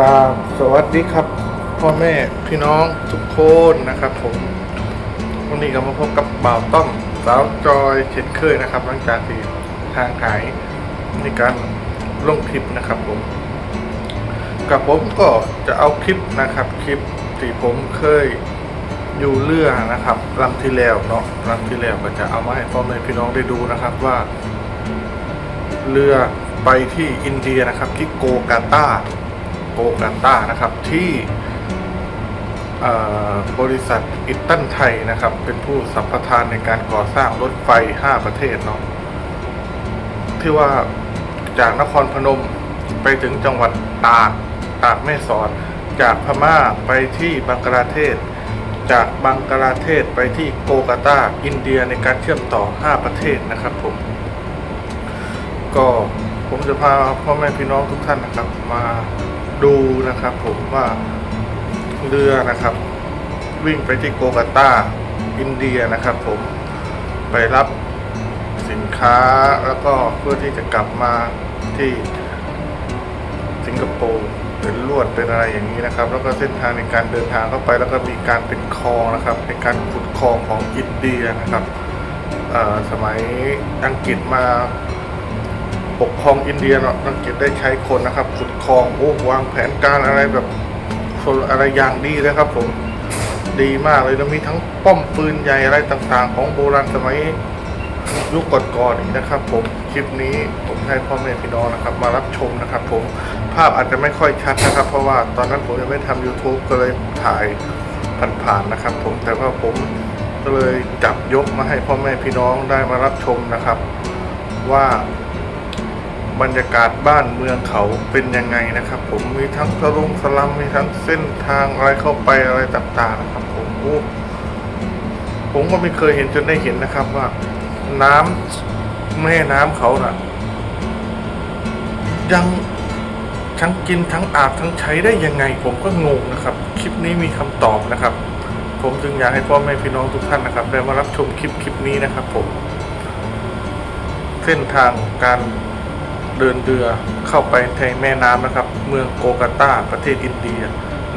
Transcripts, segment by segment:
ราบสวัสดีครับพ่อแม่พี่น้องทุกคนนะครับผมวันนี้ก็มาพบกับบ่าวต้อมสาวจอยเช่นเคยนะครับ หลังจากที่ทางหายในการลงคลิปนะครับผม กับผมก็จะเอาคลิปนะครับคลิปที่ผมเคยอยู่เรือนะครับลำที่แล้วเนาะลำที่แล้วก็จะเอามาให้พ่อแม่พี่น้องได้ดูนะครับว่า เรือไปที่อินเดียนะครับที่โกกาตา โกกาตานะครับที่บริษัทอิตตันไทยนะครับ เป็นผู้สัมปทานในการก่อสร้างรถไฟ 5 ประเทศเนาะที่ว่าจากนครพนมไปถึงจังหวัดตากตากแม่สอด จากพม่าไปที่บังกลาเทศ จากบังกลาเทศไปที่โกกาตาอินเดียในการเชื่อมต่อ 5 ประเทศนะครับผม ก็ผมจะพาพ่อแม่พี่น้องทุกท่านนะครับมา ดูนะครับผมว่าเรือนะครับ วิ่งไปที่โกกาตาอินเดียนะครับผมไปรับสินค้าแล้วก็เพื่อที่จะกลับมาที่สิงคโปร์เป็นลวดเป็นอะไรอย่างนี้นะครับ แล้วก็เส้นทางในการเดินทางเข้าไป แล้วก็มีการเป็นคลองนะครับ ในการขุดคลองของอินเดียนะครับสมัยอังกฤษมา ปกครองอินเดียเนาะอังกฤษได้ใช้คนนะครับขุดคลองโอ้วางแผนการอะไรแบบคนอะไรอย่างดีเลยครับผมดีมากเลยแล้วมีทั้งป้อมปืนใหญ่อะไรต่างๆ ของโบราณสมัยยุคก่อนๆอีกนะครับ ผมคลิปนี้ผมให้พ่อแม่พี่น้องนะครับ มารับชมนะครับ ผมภาพอาจจะไม่ค่อยชัดนะครับ เพราะว่าตอนนั้นผมยังไม่ทำ YouTube ก็เลยถ่ายผ่านๆนะครับ ผมแต่ว่าผมก็เลยจับยกมาให้พ่อแม่พี่น้องได้มารับชมนะครับ ว่า บรรยากาศบ้านเมืองเขาเป็นยังไงนะครับ ผมมีทั้งสลงสลัมมีทั้งเส้นทางอะไรเข้าไปอะไรต่างๆนะครับ ผมผมก็ไม่เคยเห็นจนได้เห็นนะครับว่า น้ำแม่น้ำเขาน่ะ ยังทั้งกินทั้งอาบทั้งใช้ได้ยังไง ผมก็งงนะครับ คลิปนี้มีคำตอบนะครับ ผมจึงอยากให้พ่อแม่พี่น้องทุกท่านนะครับได้มารับชมคลิปคลิปนี้นะครับ ผม เส้นทางการ เดินเรือเข้าไปในแม่น้ำนะครับ เมืองโกกาตาประเทศอินเดีย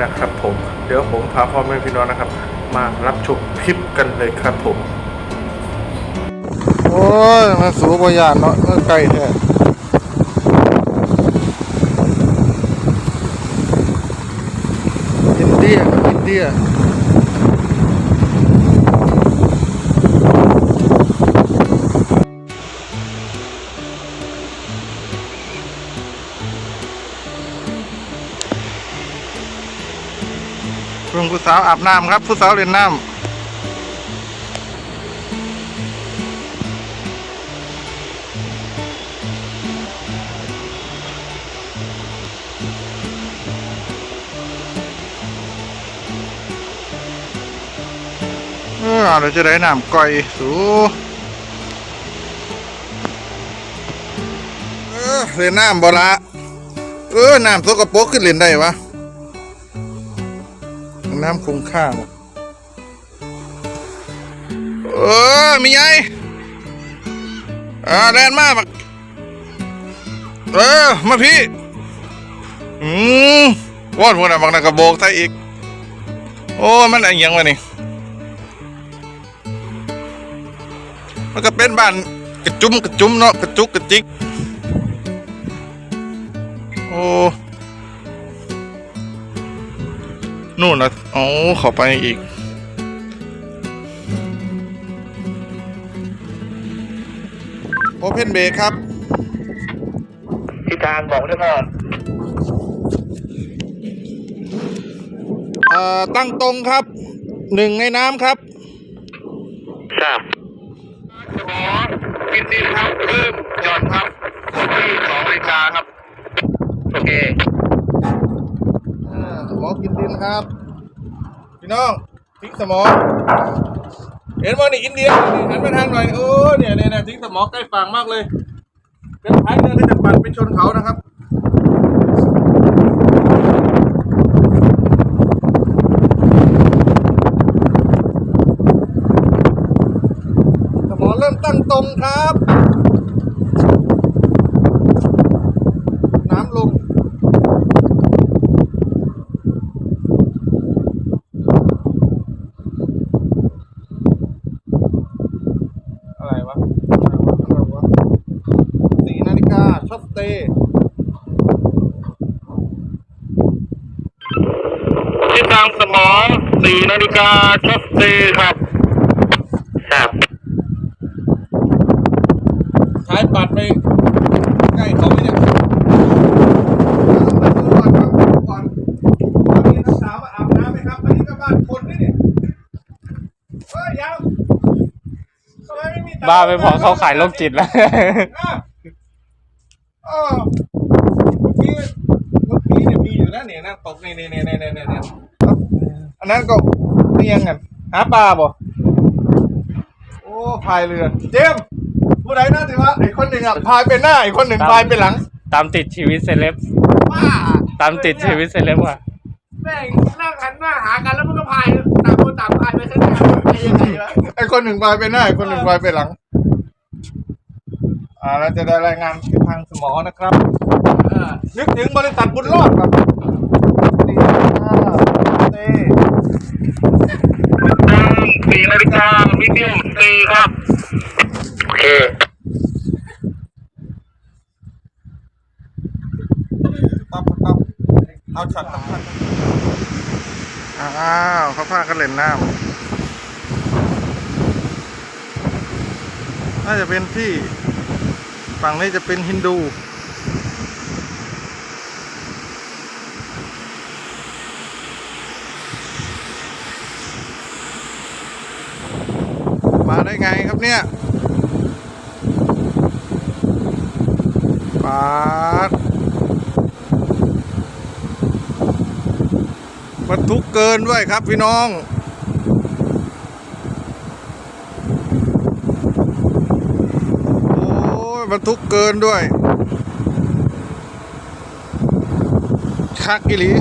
นะครับผมเดี๋ยวผมพาพ่อแม่พี่น้องนะครับ มารับชมคลิปกันเลยครับผม โอ้ยมาสูบยานเนาะเมื่อไกลแท้อินเดียครับอินเดีย ผู้สาวอาบน้ำครับ ผู้สาวเล่นน้ำเออเดี๋ยวจะได้น้ำก่อยสูเออเล่นน้ำบ่ละเออน้ำสกปรกขึ้นเล่นได้วะ น้ำคุ้มค่าเออมีไงอ่าแดนมากบักเออ มาพี่ อืมวอดพวกน่ะบักนักกระโบกไทยอีก โอ้มันอะไรยังวะนี่ มันก็เป็นบ้านกระจุ้มกระจุ้มเนาะกระจุกกระจิก โอ้ นู่นนะอ๋อเขอไปอีก โอเพนเบรกครับทิศทางบอกด้วยก่อนเอ่อ ตั้งตรงครับ หนึ่งในน้ำครับ ทราบสมอกินดินครับเริ่มหย่อนครับที่สองนาฬิกาครับ โอเคอ่าสม องกินดินครับพี่น้องทิ้งสมองเห็นว่านี่อินเดียนี่หันไปทางหน่อยโอ้เนี่ยเนี่ยเนี่ยทิ้งสมองใกล้ฝั่งมากเลยเป็นท้ายเรือที่จะปั่นไปชนเขานะครับสมองเริ่มตั้งตรงครับ น้ำลงางสมอสี่ นาฬิกาชัดเจนครับทราบใช้บัตรไปใกล้เขาไหมเนี่ยมาดูก่อนครับดูก่อนวันนี้นักสาวมาอาบน้ำไหมครับอันนี้ก็บ้านคนนี่นี่เฮ้ยยังทำไมไม่มีตบ้าไปพอเขาขายโรคจิตแล้วอะอ้อเมื่อกี้เมื่อกี้เนี่ยมีอยู่นะเนี่ยนั่งตกนี่นี่นี่นี่นี่นี่นี่ อันนั้นก็เตียงกันหาปลาบ่โอ้พายเรือ เจมส์ผู้ใดน่าถือว่าไอ้คนหนึ่งอะพายเป็นหน้าไอ้คนหนึ่งพายเป็นหลังตามติดชีวิตเซเลบบ้าตามติดชีวิตเซเลบว่ะแม่งนั่งหันหน้าหากันแล้วมันก็พายต่างคนต่างพายไปข้างหน้าไปยังไงวะไอ้คนหนึ่งพายเป็นหน้าไอ้คนหนึ่งพายเป็นหลัง อ่าเราจะได้รายงานทิศทางสมอนะครับเออนึกถึงบริษัทบุญรอดครับนี่อ่าเต้ ทางสี่นาฬิ กาวิดีโอสี่ครับ โอเคตอบตอบเอาช็อตสำคัญอ้าวเขาพากันเล่นน้ำน่าจะเป็นที่ ฝั่งนี้จะเป็นฮินดู มา ได้ไงครับเนี่ยปาดบรรทุกเกินด้วยครับพี่น้องโอ้ยบรรทุกเกินด้วยคักอีหลี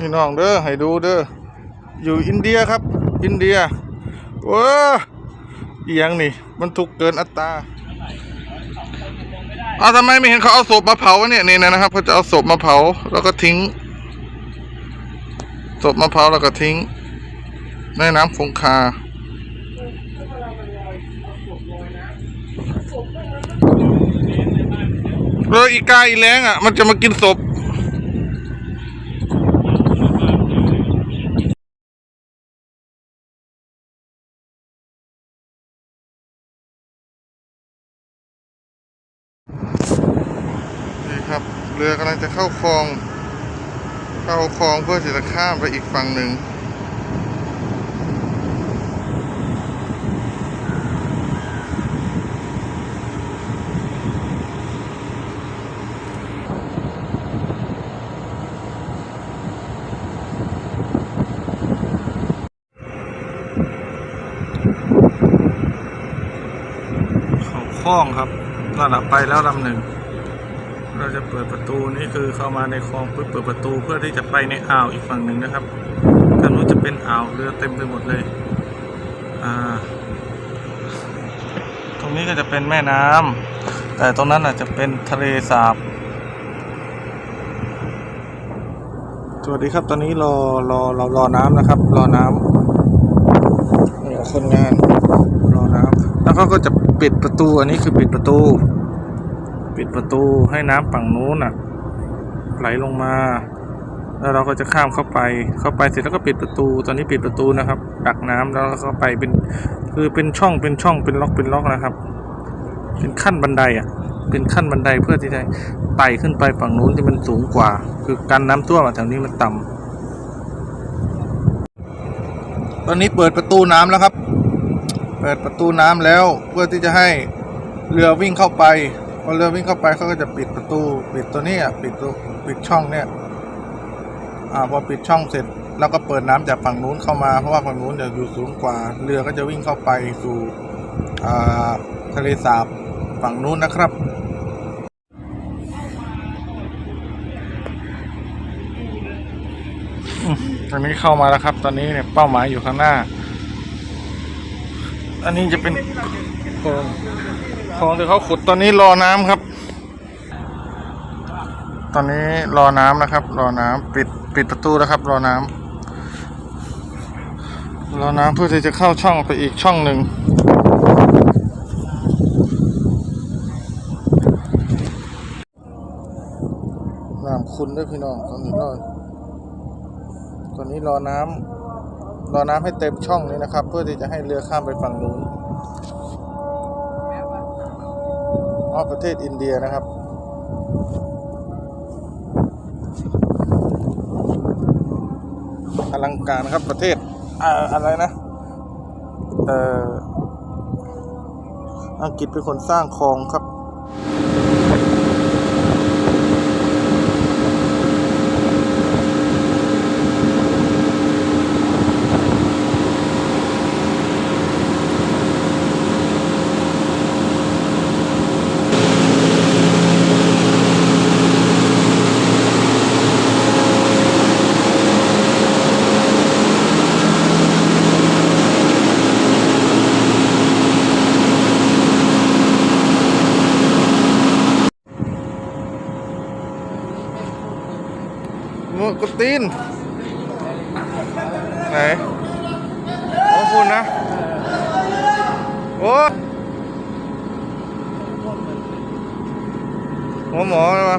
พี่น้องเด้อให้ดูเด้ออยู่อินเดียครับ อินเดียว้าอียังนี่ มันถูกเกินอัตราเอาทำไมไม่เห็นเขาเอาศพมาเผาวเนี่ยนี่นะครับเขาจะเอาศพมาเผาแล้วก็ทิ้งศพมาเผาแล้วก็ทิ้งในน้ำคงคาแล้วอีกาอีแรงอะ มันจะมากินศพ นี่ครับ กำลังจะเข้าคลอง เข้าคลองเพื่อจะข้ามไปอีกฝั่งหนึ่งเขาคล้องครับนั่นแหละไปแล้วลำหนึ่ง เราจะเปิดประตูนี่คือเข้ามาในคลองปุ๊บเปิดประตูเพื่อที่จะไปในอ่าวอีกฝั่งหนึ่งนะครับทางนู้นจะเป็นอ่าวเรือเต็มไปหมดเลย อ่า ตรงนี้ก็จะเป็นแม่น้ำแต่ตรงนั้นอาจจะเป็นทะเลสาบ สวัสดีครับ ตอนนี้รอรอรอรอน้ำนะครับ รอน้ำนี่คนงานรอน้ำแล้วเขาก็จะปิดประตู อันนี้คือปิดประตู ปิดประตูให้น้ำฝั่งนู้นอะ ไหลลงมา แล้วเราก็จะข้ามเข้าไป เข้าไปเสร็จแล้วก็ปิดประตู ตอนนี้ปิดประตูนะครับ ดักน้ำแล้วก็เข้าไปเป็นคือเป็นช่องเป็นช่องเป็นล็อกเป็นล็อกนะครับ เป็นขั้นบันไดอะ เป็นขั้นบันไดเพื่อที่จะไต่ขึ้นไปฝั่งนู้นที่มันสูงกว่า คือการน้ำท่วมอะแถวนี้มันต่ำตอนนี้เปิดประตูน้ำแล้วครับ เปิดประตูน้ำแล้วเพื่อที่จะให้เรือวิ่งเข้าไป พอเรือวิ่งเข้าไปเขาก็จะปิดประตู ปิดตัวนี้อะปิดตัวปิดช่องเนี่ย อ่าพอปิดช่องเสร็จแล้วก็เปิดน้ำจากฝั่งนู้นเข้ามาเพราะว่าฝั่งนู้นเดี๋ยวอยู่สูงกว่า เรือก็จะวิ่งเข้าไปสู่อ่าทะเลสาบฝั่งนู้นนะครับตอนนี้เข้ามาแล้วครับ ตอนนี้เนี่ยเป้าหมายอยู่ข้างหน้า อันนี้จะเป็นคลอง คลองที่เขาขุดตอนนี้รอน้ำครับ ตอนนี้รอน้ำนะครับ รอน้ำปิดปิดประตูแล้วครับ รอน้ำรอน้ำเพื่อที่จะเข้าช่องไปอีกช่องหนึ่งน้ำคุณด้วยพี่น้องตอนนี้รอตอนนี้รอน้ำรอน้ำให้เต็มช่องนี้นะครับ เพื่อที่จะให้เรือข้ามไปฝั่งนู้น อประเทศอินเดียนะครับ อลังการครับประเทศอ่าอะไรนะเอ่ออังกฤษเป็นคนสร้างคลองครับ กดตีน ไหนขอบคุณนะ โอ้หัวหมอเลยวะ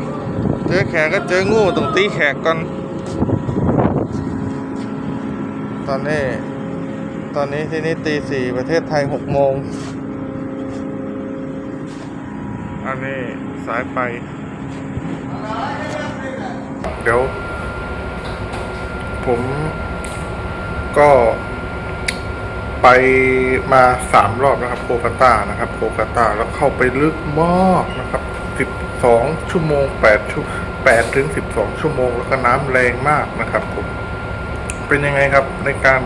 เจอแขกก็เจองูต้องตีแขกก่อน ตอนนี้ ตอนนี้ที่นี่ตีสี่ประเทศไทยหกโมง อันนี้สายไฟเดี๋ยว ผมก็ไปมาสามรอบนะครับ โคกาตานะครับ โคกาตาแล้วเข้าไปลึกมากนะครับสิบสองชั่วโมงแปดชั่วแปดถึงสิบสองชั่วโมงแล้วก็น้ำแรงมากนะครับผมเป็นยังไงครับในการ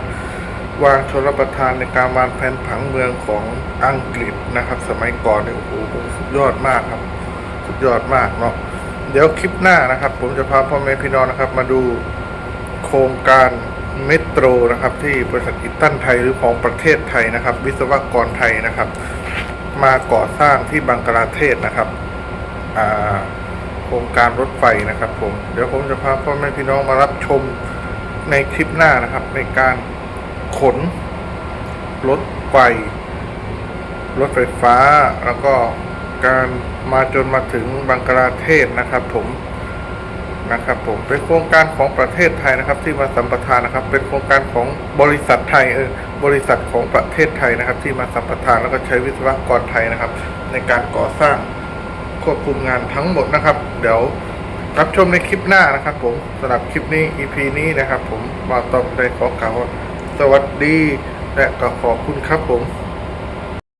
วางชลประทานในการวางแผนผังเมืองของอังกฤษนะครับ สมัยก่อนเนี่ยโอ้โหสุดยอดมากครับ สุดยอดมากเนาะเดี๋ยวคลิปหน้านะครับ ผมจะพาพ่อแม่พี่น้องนะครับ มาดู โครงการเมโตรนะครับ ที่บริษัทอิตันไทยหรือของประเทศไทยนะครับ วิศวกรไทยนะครับ มาก่อสร้างที่บังกลาเทศนะครับโครงการรถไฟนะครับ ผมเดี๋ยวผมจะพาพ่อแม่พี่น้องมารับชมในคลิปหน้านะครับ ในการขนรถไฟรถไฟฟ้าแล้วก็การมาจนมาถึงบังกลาเทศนะครับ ผม นะครับผมเป็นโครงการของประเทศไทยนะครับ ที่มาสัมปทานนะครับ เป็นโครงการของบริษัทไทยเออบริษัทของประเทศไทยนะครับ ที่มาสัมปทานแล้วก็ใช้วิศวกรไทยนะครับ ในการก่อสร้างควบคุมงานทั้งหมดนะครับ เดี๋ยวรับชมในคลิปหน้านะครับ ผมสำหรับคลิปนี้ EP นี้นะครับ ผมมาตอบได้ขอกล่าวว่าสวัสดีและก็ขอบคุณครับผม